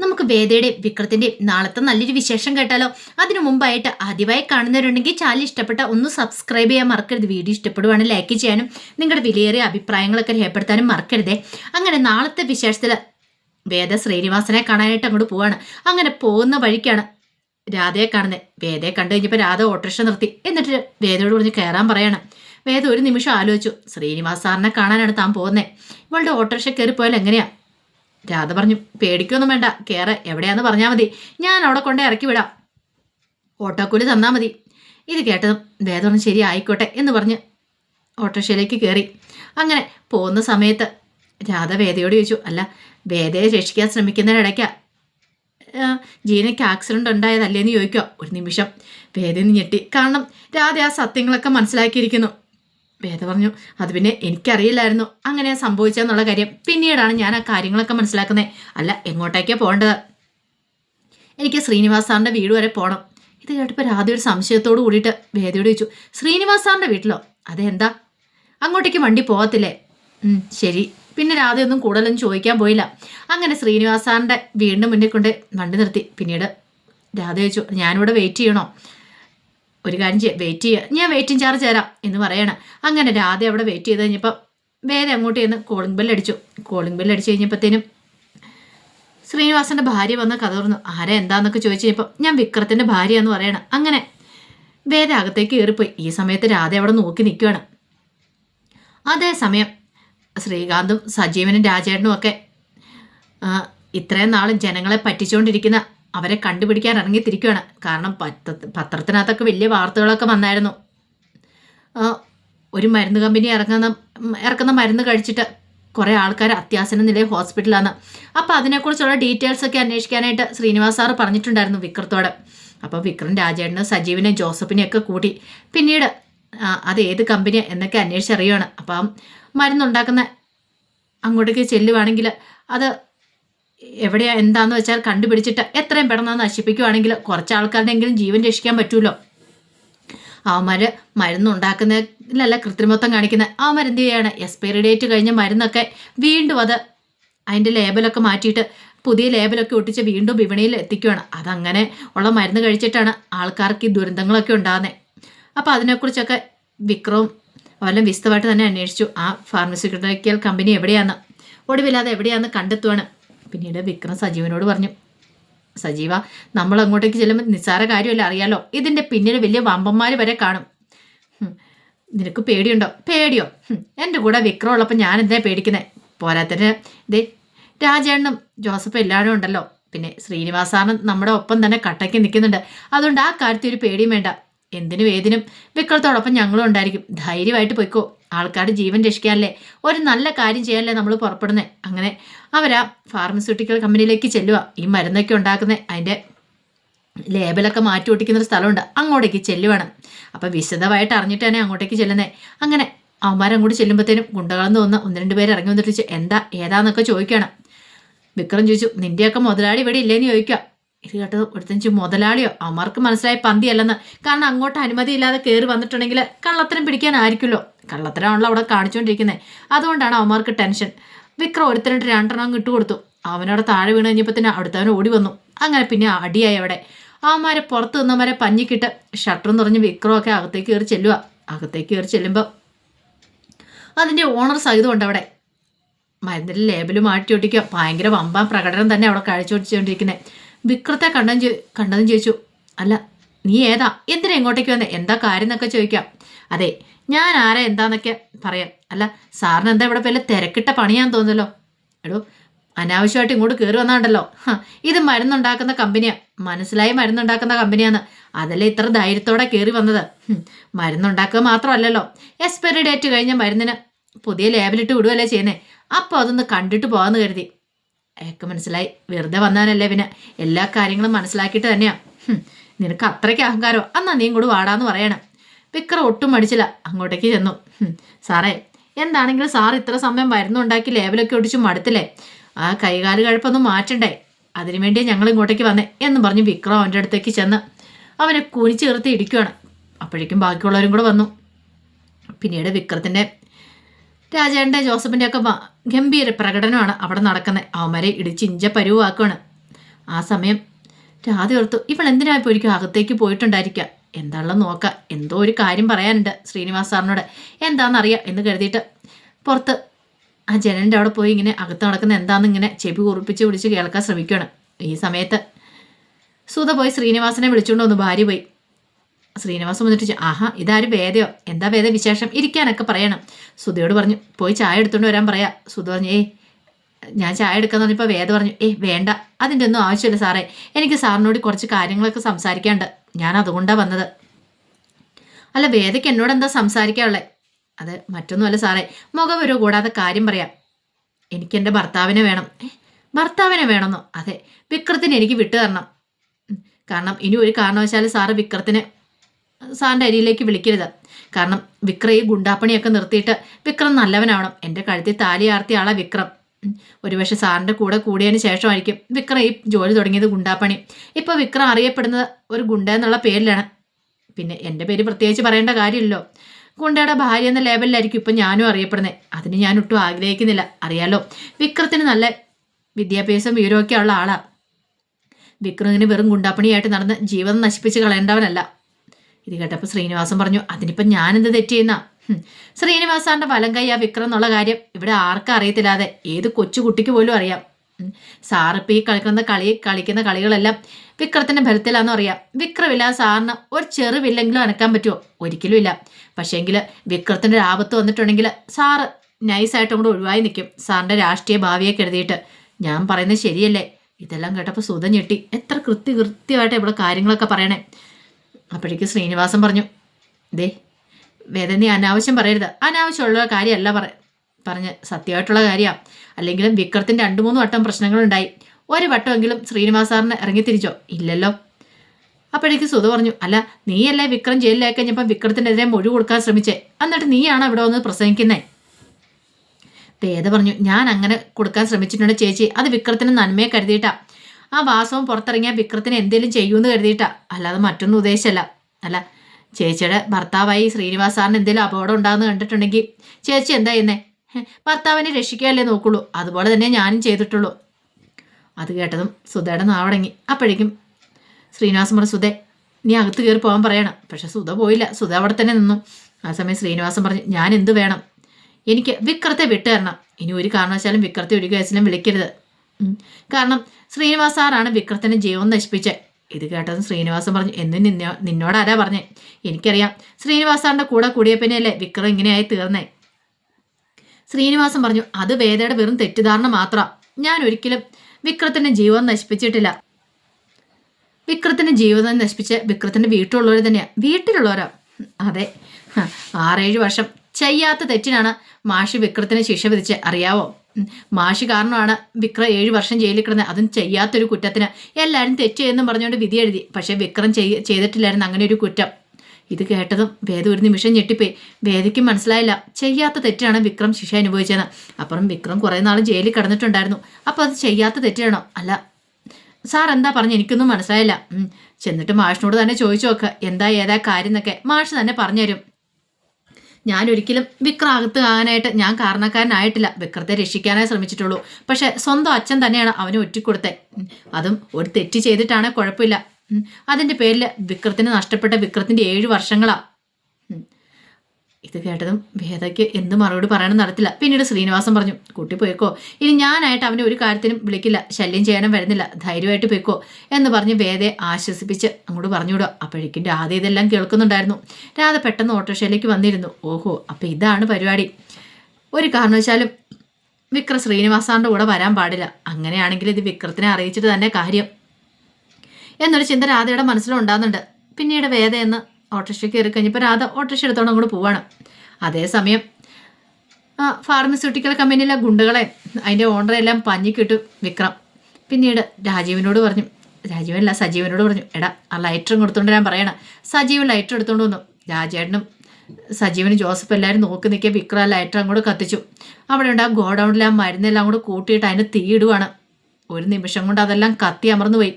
നമുക്ക് വേദയുടെയും വിക്രത്തിന്റെയും നാളത്തെ നല്ലൊരു വിശേഷം കേട്ടാലോ? അതിനു മുമ്പായിട്ട് ആദ്യമായി കാണുന്നവരുണ്ടെങ്കിൽ ചാനൽ ഇഷ്ടപ്പെട്ട ഒന്ന് സബ്സ്ക്രൈബ് ചെയ്യാൻ മറക്കരുത്. വീഡിയോ ഇഷ്ടപ്പെടുവാണെങ്കിൽ ലൈക്ക് ചെയ്യാനും നിങ്ങളുടെ വിലയേറിയ അഭിപ്രായങ്ങളൊക്കെ രേഖപ്പെടുത്താനും മറക്കരുതേ. അങ്ങനെ നാളത്തെ വിശേഷത്തിൽ വേദ ശ്രീനിവാസനെ കാണാനായിട്ട് അങ്ങോട്ട് പോവാണ്. അങ്ങനെ പോകുന്ന വഴിക്കാണ് രാധയെ കാണുന്നത് വേദയെ കണ്ടു കഴിഞ്ഞപ്പോൾ രാധ ഓട്ടോറിക്ഷ നിർത്തി. എന്നിട്ട് വേദയോട് പറഞ്ഞ് കയറാൻ പറയാണ്. വേദ ഒരു നിമിഷം ആലോചിച്ചു ശ്രീനിവാസ് സാറിനെ കാണാനാണ് താൻ പോകുന്നത് ഇവളുടെ ഓട്ടോറിക്ഷ പോയാൽ എങ്ങനെയാ? രാധ പറഞ്ഞു പേടിക്കൊന്നും വേണ്ട കയറ് എവിടെയാന്ന് പറഞ്ഞാൽ മതി. ഞാൻ അവിടെ കൊണ്ടേ ഇറക്കി വിടാം. ഓട്ടോക്കൂലി തന്നാൽ മതി. ഇത് കേട്ടതും വേദം ശരി ആയിക്കോട്ടെ എന്ന് പറഞ്ഞ് ഓട്ടോറിക്ഷയിലേക്ക് കയറി അങ്ങനെ പോകുന്ന സമയത്ത് രാധ വേദയോട് ചോദിച്ചു അല്ല വേദയെ രക്ഷിക്കാൻ ശ്രമിക്കുന്നതിനിടയ്ക്ക ജീനയ്ക്ക് ആക്സിഡന്റ് ഉണ്ടായതല്ലേന്ന് ചോദിക്കുക ഒരു നിമിഷം. വേദന ഞെട്ടി. കാരണം രാധ ആ സത്യങ്ങളൊക്കെ മനസ്സിലാക്കിയിരിക്കുന്നു. വേദ പറഞ്ഞു അത് പിന്നെ എനിക്കറിയില്ലായിരുന്നു. അങ്ങനെ സംഭവിച്ചെന്നുള്ള കാര്യം പിന്നീടാണ് ഞാൻ ആ കാര്യങ്ങളൊക്കെ മനസ്സിലാക്കുന്നത് അല്ല എങ്ങോട്ടേക്കാണ് പോകേണ്ടത്? എനിക്ക് ശ്രീനിവാസ് സാറിന്റെ വീട് വരെ പോകണം ഇത് കേട്ടപ്പോൾ രാധ ഒരു സംശയത്തോട് കൂടിയിട്ട് വേദയോട് ചോദിച്ചു ശ്രീനിവാസ് സാറിന്റെ വീട്ടിലോ? അതെന്താ? അങ്ങോട്ടേക്ക് വണ്ടി പോകത്തില്ലേ? ശരി. പിന്നെ രാധയൊന്നും കൂടുതലൊന്നും ചോദിക്കാൻ പോയില്ല. അങ്ങനെ ശ്രീനിവാസ് സാറിന്റെ വീടിന്റെ മുന്നിൽ കൊണ്ട് വണ്ടി നിർത്തി. പിന്നീട് രാധ ചോദിച്ചു ഞാനിവിടെ വെയിറ്റ് ചെയ്യണോ? ഒരു കാര്യം ചെയ്യാം വെയിറ്റ് ചെയ്യുക ഞാൻ വെയിറ്റിംഗ് ചാർജ് തരാം എന്ന് പറയണം. അങ്ങനെ രാധ അവിടെ വെയിറ്റ് ചെയ്ത് കഴിഞ്ഞപ്പോൾ വേദ അങ്ങോട്ട് ചെന്ന് കോളിംഗ് ബെൽ അടിച്ചു. കോളിംഗ് ബെൽ അടിച്ചു കഴിഞ്ഞപ്പോഴത്തേനും ശ്രീനിവാസന്റെ ഭാര്യ വന്ന് കഥ തുറന്നു ആരാ എന്താന്നൊക്കെ ചോദിച്ചു കഴിഞ്ഞപ്പോൾ ഞാൻ വിക്രത്തിന്റെ ഭാര്യ എന്ന് പറയണം. അങ്ങനെ വേദ അകത്തേക്ക് കയറിപ്പോയി. ഈ സമയത്ത് രാധ അവിടെ നോക്കി നിൽക്കുകയാണ് അതേസമയം ശ്രീകാന്തും സജീവനും രാജേട്ടനും ഒക്കെ ഇത്രയും നാളും ജനങ്ങളെ പറ്റിച്ചുകൊണ്ടിരിക്കുന്ന അവരെ കണ്ടുപിടിക്കാൻ ഇറങ്ങിത്തിരിക്കുകയാണ് കാരണം പത്ര പത്രത്തിനകത്തൊക്കെ വലിയ വാർത്തകളൊക്കെ വന്നായിരുന്നു. ഒരു മരുന്ന് കമ്പനി ഇറങ്ങുന്ന ഇറക്കുന്ന മരുന്ന് കഴിച്ചിട്ട് കുറേ ആൾക്കാർ അത്യാസന നിലയിൽ ഹോസ്പിറ്റലാണ് അപ്പോൾ അതിനെക്കുറിച്ചുള്ള ഡീറ്റെയിൽസ് ഒക്കെ അന്വേഷിക്കാനായിട്ട് ശ്രീനിവാസ് സാറ് പറഞ്ഞിട്ടുണ്ടായിരുന്നു വിക്രത്തോട്. അപ്പോൾ വിക്രം രാജേട്ടനും സജീവിനെയും ജോസഫിനെയും ഒക്കെ കൂട്ടി പിന്നീട് അത് ഏത് കമ്പനി എന്നൊക്കെ അന്വേഷിച്ചറിയുകയാണ് അപ്പം മരുന്നുണ്ടാക്കുന്ന അങ്ങോട്ടേക്ക് ചെല്ലുവാണെങ്കിൽ അത് എവിടെയാ എന്താന്ന് വെച്ചാൽ കണ്ടുപിടിച്ചിട്ട് എത്രയും പെട്ടെന്ന് നശിപ്പിക്കുവാണെങ്കിൽ കുറച്ച് ആൾക്കാരുടെയെങ്കിലും ജീവൻ രക്ഷിക്കാൻ പറ്റുമല്ലോ അവന്മാർ മരുന്നുണ്ടാക്കുന്നതിലല്ല കൃത്രിമത്വം കാണിക്കുന്ന അവന്മാർ എന്ത് ചെയ്യാണ്? എക്സ്പയറി ഡേറ്റ് കഴിഞ്ഞ മരുന്നൊക്കെ വീണ്ടും അത് അതിന്റെ ലേബലൊക്കെ മാറ്റിയിട്ട് പുതിയ ലേബലൊക്കെ ഒട്ടിച്ച് വീണ്ടും വിപണിയിൽ എത്തിക്കുകയാണ് അതങ്ങനെ ഉള്ള മരുന്ന് കഴിച്ചിട്ടാണ് ആൾക്കാർക്ക് ഈ ദുരന്തങ്ങളൊക്കെ ഉണ്ടാകുന്നത് അപ്പോൾ അതിനെക്കുറിച്ചൊക്കെ വിക്രവും അവരെല്ലാം വിശദമായിട്ട് തന്നെ അന്വേഷിച്ചു. ആ ഫാർമസ്യൂട്ടിക്കൽ കമ്പനി എവിടെയാണെന്ന് ഒടുവില്ലാതെ എവിടെയാണെന്ന് കണ്ടെത്തുവാണ്. പിന്നീട് വിക്രം സജീവനോട് പറഞ്ഞു സജീവ നമ്മൾ അങ്ങോട്ടേക്ക് ചെല്ലുമ്പോൾ നിസ്സാര കാര്യമല്ല അറിയാലോ? ഇതിന്റെ പിന്നിൽ വലിയ വമ്പന്മാർ വരെ കാണും. നിനക്ക് പേടിയുണ്ടോ? പേടിയോ? എന്റെ കൂടെ വിക്രം ഉള്ളപ്പോൾ ഞാൻ എന്തിനാ പേടിക്കുന്നത് പോരാത്തിന് ദേ രാജേണ്ണും ജോസഫ് എല്ലാവരും ഉണ്ടല്ലോ. പിന്നെ ശ്രീനിവാസാണ് നമ്മുടെ ഒപ്പം തന്നെ കട്ടയ്ക്ക് നിൽക്കുന്നുണ്ട്. അതുകൊണ്ട് ആ കാര്യത്തിൽ ഒരു പേടിയും വേണ്ട. എന്തിനും വേദിനും? വിക്രത്തോടൊപ്പം ഞങ്ങളും ഉണ്ടായിരിക്കും. ധൈര്യമായിട്ട് പോയിക്കോ. ആൾക്കാരുടെ ജീവൻ രക്ഷിക്കാനല്ലേ. ഒരു നല്ല കാര്യം ചെയ്യാനല്ലേ നമ്മൾ പുറപ്പെടുന്നത് അങ്ങനെ അവരാ ഫാർമസ്യൂട്ടിക്കൽ കമ്പനിയിലേക്ക് ചെല്ലുക ഈ മരുന്നൊക്കെ ഉണ്ടാക്കുന്ന. അതിന്റെ ലേബലൊക്കെ മാറ്റി ഒട്ടിക്കുന്ന സ്ഥലമുണ്ട്. അങ്ങോട്ടേക്ക് ചെല്ലുവാണ്. അപ്പോൾ വിശദമായിട്ട് അറിഞ്ഞിട്ട് തന്നെ അങ്ങോട്ടേക്ക് ചെല്ലുന്നത് അങ്ങനെ അവന്മാരങ്ങോട്ട് ചെല്ലുമ്പോഴത്തേനും ഗുണ്ടകളെന്ന് തോന്നുന്ന ഒന്ന് രണ്ട് പേര് ഇറങ്ങി വന്നിട്ട് എന്താ? ഏതാന്നൊക്കെ ചോദിക്കുകയാണ് വിക്രം ചോദിച്ചു നിന്റെയൊക്കെ മുതലാളി ഇവിടെ ഇല്ലേന്ന് ചോദിക്കുക ഇത് കേട്ടത് ഒരുത്തഞ്ചു മുതലാളിയോ അവന്മാർക്ക് മനസ്സിലായി പന്തിയല്ലെന്ന്. കാരണം അങ്ങോട്ട് അനുമതി ഇല്ലാതെ കയറി വന്നിട്ടുണ്ടെങ്കിൽ കള്ളത്തരം പിടിക്കാൻ പിടിക്കാനായിരിക്കുമല്ലോ. കള്ളത്തരമാണല്ലോ അവിടെ കാണിച്ചുകൊണ്ടിരിക്കുന്നത് അതുകൊണ്ടാണ് അവന്മാർക്ക് ടെൻഷൻ. വിക്രം ഒരുത്തരണ്ട് രണ്ടെണ്ണം ഇട്ട് കൊടുത്തു അവനോട് താഴെ വീണ് കഴിഞ്ഞപ്പോൾ തന്നെ അടുത്തവൻ ഓടി വന്നു. അങ്ങനെ പിന്നെ അടിയായി അവിടെ. അവന്മാരെ പുറത്ത് നിന്നവരെ പഞ്ഞിക്കിട്ട് ഷട്ടറും നിറഞ്ഞ് വിക്രമൊക്കെ അകത്തേക്ക് കയറി ചെല്ലുക അകത്തേക്ക് കയറി ചെല്ലുമ്പോൾ അതിന്റെ ഓണർ സഹിതമുണ്ട് അവിടെ. മരുന്നിൽ ലേബലും മാറ്റി ഒട്ടിക്കുക ഭയങ്കര വമ്പാൻ പ്രകടനം തന്നെ അവിടെ കാഴ്ചവെച്ചുകൊണ്ടിരിക്കുന്നത് വിക്രത്തെ കണ്ടതും ചോ കണ്ടതും ചോദിച്ചു അല്ല നീ ഏതാ? എന്തിനാ ഇങ്ങോട്ടേക്ക് വന്നേ? എന്താ കാര്യം എന്നൊക്കെ ചോദിക്കാം. അതെ ഞാൻ ആരാ എന്താന്നൊക്കെ പറയാം. അല്ല സാറിന് എന്താ ഇവിടെ വല്ല തിരക്കിട്ട പണിയാന്ന് തോന്നുന്നല്ലോ? എടോ അനാവശ്യമായിട്ട് ഇങ്ങോട്ട് കയറി വന്നാണ്ടല്ലോ. ഇത് മരുന്നുണ്ടാക്കുന്ന കമ്പനിയാ. മനസ്സിലായി മരുന്നുണ്ടാക്കുന്ന കമ്പനിയാണ് അതല്ലേ ഇത്ര ധൈര്യത്തോടെ കയറി വന്നത്? മരുന്നുണ്ടാക്കുക മാത്രമല്ലല്ലോ. എക്സ്പയറി ഡേറ്റ് കഴിഞ്ഞ മരുന്നിന് പുതിയ ലേബലിട്ട് വിടുകയല്ലേ ചെയ്യുന്നേ? അപ്പോൾ അതൊന്ന് കണ്ടിട്ട് പോകാമെന്ന് കരുതി. അയാൾക്ക് മനസ്സിലായി. വെറുതെ വന്നാനല്ലേ പിന്നെ. എല്ലാ കാര്യങ്ങളും മനസ്സിലാക്കിയിട്ട് തന്നെയാ. നിനക്ക് അത്രയ്ക്ക് അഹങ്കാരോ? എന്നാ നീ കൂടെ വാടാന്ന് പറയണം. വിക്രം ഒട്ടും മടിച്ചില്ല. അങ്ങോട്ടേക്ക് ചെന്നു. സാറേ എന്താണെങ്കിലും സാർ ഇത്ര സമയം മരുന്നുണ്ടാക്കി ലേബലൊക്കെ ഒടിച്ച് മടുത്തില്ലേ? ആ കൈകാൽ കഴപ്പൊന്നും മാറ്റണ്ടേ? അതിനുവേണ്ടി ഞങ്ങൾ ഇങ്ങോട്ടേക്ക് വന്നേ എന്ന് പറഞ്ഞ് വിക്രം അവന്റെ അടുത്തേക്ക് ചെന്ന് അവനെ കുനിച്ച് ചേർത്ത് ഇടിക്കുകയാണ് അപ്പോഴേക്കും ബാക്കിയുള്ളവരും കൂടെ വന്നു. പിന്നീട് വിക്രത്തിന്റെ രാജേന്റെ ജോസഫിന്റെ ഒക്കെ ഗംഭീര പ്രകടനമാണ് അവിടെ നടക്കുന്നത്. അവന്മാരെ ഇടിച്ച് ഇഞ്ച പരുവാക്കുകയാണ് ആ സമയം രാധ ഓർത്തു ഇവൾ എന്തിനാ ഇപ്പോൾ ഒരിക്കലും അകത്തേക്ക് പോയിട്ടുണ്ടായിരിക്കുക എന്താണല്ലോ നോക്കാം. എന്തോ ഒരു കാര്യം പറയാനുണ്ട് ശ്രീനിവാസ് സാറിനോട്. എന്താണെന്നറിയാം എന്ന് കരുതിയിട്ട് പുറത്ത് ആ ജനലിന്റെ അവിടെ പോയി ഇങ്ങനെ അകത്ത് നടക്കുന്ന എന്താണെന്ന് ഇങ്ങനെ ചെവി കുറിപ്പിച്ച് പിടിച്ച് കേൾക്കാൻ ശ്രമിക്കുകയാണ്. ഈ സമയത്ത് സുധ പോയി ശ്രീനിവാസനെ വിളിച്ചുകൊണ്ട് വന്നു ഭാര്യ പോയി. ശ്രീനിവാസം വന്നിട്ട് ആഹാ ഇതാരും വേദയോ? എന്താ വേദ വിശേഷം ഇരിക്കാനൊക്കെ പറയണം. സുധയോട് പറഞ്ഞു പോയി ചായ എടുത്തുകൊണ്ട് വരാൻ പറയാ. സുധ പറഞ്ഞു ഏയ് ഞാൻ ചായ എടുക്കാന്ന് പറഞ്ഞപ്പോൾ വേദ പറഞ്ഞു ഏയ് വേണ്ട അതിന്റെ ഒന്നും ആവശ്യമില്ല സാറേ. എനിക്ക് സാറിനോട് കുറച്ച് കാര്യങ്ങളൊക്കെ സംസാരിക്കാണ്ട് ഞാൻ അതുകൊണ്ടാണ് വന്നത്. അല്ല വേദയ്ക്ക് എന്നോട് എന്താ സംസാരിക്കാനുള്ളത് അത് മറ്റൊന്നുമല്ല സാറേ. മുഖവരോ കൂടാതെ കാര്യം പറയാം. എനിക്ക് എന്റെ ഭർത്താവിനെ വേണം. ഭർത്താവിനെ വേണമെന്നോ? അതെ വിക്രത്തിന് എനിക്ക് വിട്ടു തരണം. കാരണം ഇനി ഒരു കാരണവശാലും സാറ് വിക്രത്തിനെ സാറിന്റെ അരിയിലേക്ക് വിളിക്കരുത്. കാരണം വിക്രം ഈ ഗുണ്ടാപ്പണിയൊക്കെ നിർത്തിയിട്ട് വിക്രം നല്ലവനാവണം. എന്റെ കഴുത്തിൽ താലി ആർത്തിയ ആളാ വിക്രം. ഒരുപക്ഷെ സാറിന്റെ കൂടെ കൂടിയതിന് ശേഷമായിരിക്കും വിക്രം ഈ ജോലി തുടങ്ങിയത് ഗുണ്ടാപ്പണി. ഇപ്പോൾ വിക്രം അറിയപ്പെടുന്നത് ഒരു ഗുണ്ട എന്നുള്ള പേരിലാണ്. പിന്നെ എന്റെ പേര് പ്രത്യേകിച്ച് പറയേണ്ട കാര്യമില്ലല്ലോ. ഗുണ്ടയുടെ ഭാര്യ എന്ന ലേബലിലായിരിക്കും ഇപ്പം ഞാനും അറിയപ്പെടുന്നത്. അതിന് ഞാൻ ഒട്ടും ആഗ്രഹിക്കുന്നില്ല. അറിയാലോ വിക്രത്തിന് നല്ല വിദ്യാഭ്യാസം വിവരമൊക്കെ ഉള്ള ആളാ. വിക്രമിന് വെറും ഗുണ്ടാപ്പണിയായിട്ട് നടന്ന് ജീവിതം നശിപ്പിച്ച് കളയേണ്ടവനല്ല. ഇത് കേട്ടപ്പോൾ ശ്രീനിവാസൻ പറഞ്ഞു അതിനിപ്പം ഞാനെന്ത് തെറ്റ് ശ്രീനിവാസാന്റെ വലം കൈ ആ വിക്രം എന്നുള്ള കാര്യം ഇവിടെ ആർക്കും അറിയത്തില്ലാതെ ഏത് കൊച്ചു കുട്ടിക്ക് പോലും അറിയാം. സാറിപ്പോൾ ഈ കളിക്കുന്ന കളി കളിക്കുന്ന കളികളെല്ലാം വിക്രത്തിന്റെ ബലത്തിലാണെന്ന് അറിയാം. വിക്രമില്ലാതെ സാറിന് ഒരു ചെറുവില്ലെങ്കിലും അനക്കാൻ പറ്റുമോ? ഒരിക്കലും ഇല്ല. പക്ഷേങ്കിൽ വിക്രത്തിന്റെ ഒരു ആപത്ത് വന്നിട്ടുണ്ടെങ്കിൽ സാറ് നൈസായിട്ടും കൂടെ ഒഴിവായി നിൽക്കും. സാറിന്റെ രാഷ്ട്രീയ ഭാവിയെ കരുതിയിട്ട് ഞാൻ പറയുന്നത് ശരിയല്ലേ? ഇതെല്ലാം കേട്ടപ്പോൾ സുധ ഞെട്ടി. എത്ര കൃത്യ കൃത്യമായിട്ട് ഇവിടെ കാര്യങ്ങളൊക്കെ പറയണേ. അപ്പോഴേക്ക് ശ്രീനിവാസം പറഞ്ഞു ദേ വേദന അനാവശ്യം പറയരുത്. അനാവശ്യമുള്ള കാര്യമല്ല പറ പറഞ്ഞ് സത്യമായിട്ടുള്ള കാര്യമാണ് അല്ലെങ്കിലും വിക്രത്തിന് രണ്ട് മൂന്ന് വട്ടം പ്രശ്നങ്ങളുണ്ടായി. ഒരു വട്ടമെങ്കിലും ശ്രീനിവാസ് സാറിന് ഇറങ്ങിത്തിരിച്ചോ? ഇല്ലല്ലോ. അപ്പോഴേക്ക് സുധ പറഞ്ഞു അല്ല നീയല്ലേ വിക്രം ജയിലിലായി കഴിഞ്ഞപ്പോൾ വിക്രത്തിനെതിരെ മൊഴി കൊടുക്കാൻ ശ്രമിച്ചേ? എന്നിട്ട് നീയാണ് ഇവിടെ വന്ന് പ്രസംഗിക്കുന്നേ? വേദ പറഞ്ഞു ഞാൻ അങ്ങനെ കൊടുക്കാൻ ശ്രമിച്ചിട്ടുണ്ട് ചേച്ചി. അത് വിക്രത്തിന് നന്മയെ കരുതിയിട്ടാ. ആ വാസവും പുറത്തിറങ്ങിയാൽ വിക്രത്തിന് എന്തെങ്കിലും ചെയ്യൂന്ന് കരുതിയിട്ടാ. അല്ലാതെ മറ്റൊന്നും ഉദ്ദേശമല്ല അല്ല ചേച്ചിയുടെ ഭർത്താവായി ശ്രീനിവാസ് സാറിന് എന്തെങ്കിലും അപകടം ഉണ്ടാകുന്ന കണ്ടിട്ടുണ്ടെങ്കിൽ ചേച്ചി എന്താ ചെയ്യുന്നേ? ഭർത്താവിനെ രക്ഷിക്കാനല്ലേ നോക്കുള്ളൂ. അതുപോലെ തന്നെ ഞാനും ചെയ്തിട്ടുള്ളൂ. അത് കേട്ടതും സുധയുടെ നാവടങ്ങി. അപ്പോഴേക്കും ശ്രീനിവാസം പറഞ്ഞു സുധേ നീ അകത്ത് കയറി പോകാൻ പറയണം. പക്ഷെ സുധ പോയില്ല. സുധ അവിടെ തന്നെ നിന്നു. ആ സമയം ശ്രീനിവാസൻ പറഞ്ഞു ഞാൻ എന്ത് വേണം? എനിക്ക് വിക്രത്തെ വിട്ടുതരണം ഇനി ഒരു കാരണവശാലും വിക്രത്തെ ഒരു കേസിലും വിളിക്കരുത്. കാരണം ശ്രീനിവാസ് സാറാണ് വിക്രത്തിന് ജീവൻ നശിപ്പിച്ചത്. ഇത് കേട്ടതും ശ്രീനിവാസൻ പറഞ്ഞു എന്നും നിന്നോ നിന്നോട് ആരാ പറഞ്ഞേ? എനിക്കറിയാം. ശ്രീനിവാസ് സാറിന്റെ കൂടെ കൂടിയ പിന്നെയല്ലേ വിക്രം ഇങ്ങനെയായി തീർന്നേ. ശ്രീനിവാസൻ പറഞ്ഞു അത് വേദയുടെ വെറും തെറ്റിദ്ധാരണ മാത്രം. ഞാൻ ഒരിക്കലും വിക്രത്തിന്റെ ജീവൻ നശിപ്പിച്ചിട്ടില്ല. വിക്രത്തിന്റെ ജീവിതം നശിപ്പിച്ച് വിക്രത്തിന്റെ വീട്ടിലുള്ളവർ തന്നെയാണ് വീട്ടിലുള്ളവരോ? അതെ. ആറേഴ് വർഷം. ചെയ്യാത്ത തെറ്റിനാണ് മാഷി വിക്രത്തിന് ശിക്ഷ വിധിച്ച്. അറിയാവോ? മാഷി കാരണമാണ് വിക്രം ഏഴ് വർഷം ജയിലിൽ കിടന്നത് അതും ചെയ്യാത്തൊരു കുറ്റത്തിന് എല്ലാവരും തെറ്റ് ചെയ്യുന്നു പറഞ്ഞുകൊണ്ട് വിധി എഴുതി. പക്ഷേ വിക്രം ചെയ് ചെയ്തിട്ടില്ലായിരുന്നു അങ്ങനെ ഒരു കുറ്റം. ഇത് കേട്ടതും വേദ ഒരു നിമിഷം ഞെട്ടിപ്പോയി. വേദയ്ക്ക് മനസ്സിലായില്ല. ചെയ്യാത്ത തെറ്റാണ് വിക്രം ശിക്ഷ അനുഭവിച്ചത് അപ്പുറം വിക്രം കുറേ നാൾ ജയിലിൽ കിടന്നിട്ടുണ്ടായിരുന്നു. അപ്പോൾ അത് ചെയ്യാത്ത തെറ്റാണോ? അല്ല. സാർ എന്താ പറഞ്ഞു എനിക്കൊന്നും മനസ്സിലായില്ല. ചെന്നിട്ട് മാഷിനോട് തന്നെ ചോദിച്ചു നോക്ക്. എന്താ ഏതാ കാര്യം എന്നൊക്കെ മാഷ് തന്നെ പറഞ്ഞുതരും ഞാൻ ഒരിക്കലും വിക്രം അകത്ത് ആകാനായിട്ട് ഞാൻ കാരണക്കാരനായിട്ടില്ല വിക്രത്തെ രക്ഷിക്കാനായി ശ്രമിച്ചിട്ടുള്ളൂ പക്ഷെ സ്വന്തം അച്ഛൻ തന്നെയാണ് അവനെ ഒറ്റിക്കൊടുത്തത്. അതും ഒരു തെറ്റ് ചെയ്തിട്ടാണ് കുഴപ്പമില്ല അതിന്റെ പേരിൽ വിക്രത്തിന് നഷ്ടപ്പെട്ട വിക്രത്തിന്റെ ഏഴ് വർഷങ്ങളാ ഉം. ഇത് കേട്ടതും ഭേദയ്ക്ക് എന്ത് മറുപടി പറയണം നടത്തില്ല. പിന്നീട് ശ്രീനിവാസൻ പറഞ്ഞു കുട്ടി പോയിക്കോ. ഇനി ഞാനായിട്ട് അവനെ ഒരു കാര്യത്തിനും വിളിക്കില്ല. ശല്യം ചെയ്യാനും വരുന്നില്ല. ധൈര്യമായിട്ട് പോയിക്കോ. എന്ന് പറഞ്ഞ് വേദയെ ആശ്വസിപ്പിച്ച് അങ്ങോട്ട് പറഞ്ഞുവിടുക. അപ്പോഴേക്കും രാധ ഇതെല്ലാം കേൾക്കുന്നുണ്ടായിരുന്നു. രാധ പെട്ടെന്ന് ഓട്ടോറിക്ഷയിലേക്ക് വന്നിരുന്നു. ഓഹോ അപ്പം ഇതാണ് പരിപാടി. ഒരു കാരണവശാലും വിക്രം ശ്രീനിവാസാന്റെ കൂടെ വരാൻ പാടില്ല. അങ്ങനെയാണെങ്കിൽ ഇത് വിക്രത്തിനെ അറിയിച്ചിട്ട് തന്നെ കാര്യം. എന്നൊരു ചിന്ത രാധയുടെ മനസ്സിലുണ്ടാകുന്നുണ്ട്. പിന്നീട് വേദ എന്ന് ഓട്ടോറിക്ഷ കയറി കഴിഞ്ഞപ്പോൾ രാധ ഓട്ടോറിക്ഷ എടുത്തോണ്ട് അങ്ങോട്ട് പോവാണ്. അതേസമയം ഫാർമസ്യൂട്ടിക്കൽ കമ്പനിയിലെ ഗുണ്ടകളെ അതിന്റെ ഓണറെ എല്ലാം പഞ്ഞിക്കിട്ടു വിക്രം. പിന്നീട് രാജീവിനോട് പറഞ്ഞു രാജീവനല്ല സജീവനോട് പറഞ്ഞു എടാ ആ ലൈറ്ററും കൊടുത്തോണ്ട് ഞാൻ പറയണം. സജീവൻ ലൈറ്റർ എടുത്തോണ്ട് വന്നു. രാജേട്ടനും സജീവനും ജോസഫ് എല്ലാവരും നോക്കി നിൽക്കിയ വിക്രം ലൈറ്റർ അങ്ങോട്ട് കത്തിച്ചു. അവിടെ ഉണ്ട് ആ ഗോഡൗണിൽ ആ മരുന്നെല്ലാം അങ്ങോട്ട് കൂട്ടിയിട്ട് അതിന് തീയിടുവാണ് ഒരു നിമിഷം കൊണ്ട് അതെല്ലാം കത്തി അമർന്നു പോയി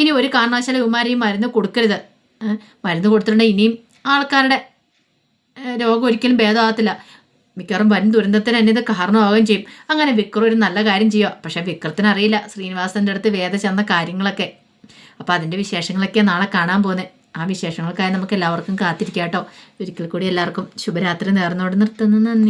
ഇനി ഒരു കാരണവശാലും ഇവന്മാർ മരുന്ന് കൊടുക്കരുത്. മരുന്ന് കൊടുത്തിട്ടുണ്ടെങ്കിൽ ഇനിയും ആൾക്കാരുടെ രോഗം ഒരിക്കലും ഭേദമാകത്തില്ല. മിക്കവാറും വൻ ദുരന്തത്തിന് തന്നെ ഇത് കാരണമാവുകയും ചെയ്യും. അങ്ങനെ വിക്രം ഒരു നല്ല കാര്യം ചെയ്യുക. പക്ഷേ വിക്രത്തിന് അറിയില്ല. ശ്രീനിവാസന്റെ അടുത്ത് വേദ ചെന്ന കാര്യങ്ങളൊക്കെ. അപ്പോൾ അതിന്റെ വിശേഷങ്ങളൊക്കെ നാളെ കാണാൻ പോകുന്നത് ആ വിശേഷങ്ങൾക്കായി നമുക്ക് എല്ലാവർക്കും കാത്തിരിക്കാം കേട്ടോ. ഒരിക്കൽ കൂടി എല്ലാവർക്കും ശുഭരാത്രി നേർന്നോട് നിർത്തുന്നു. നന്ദി.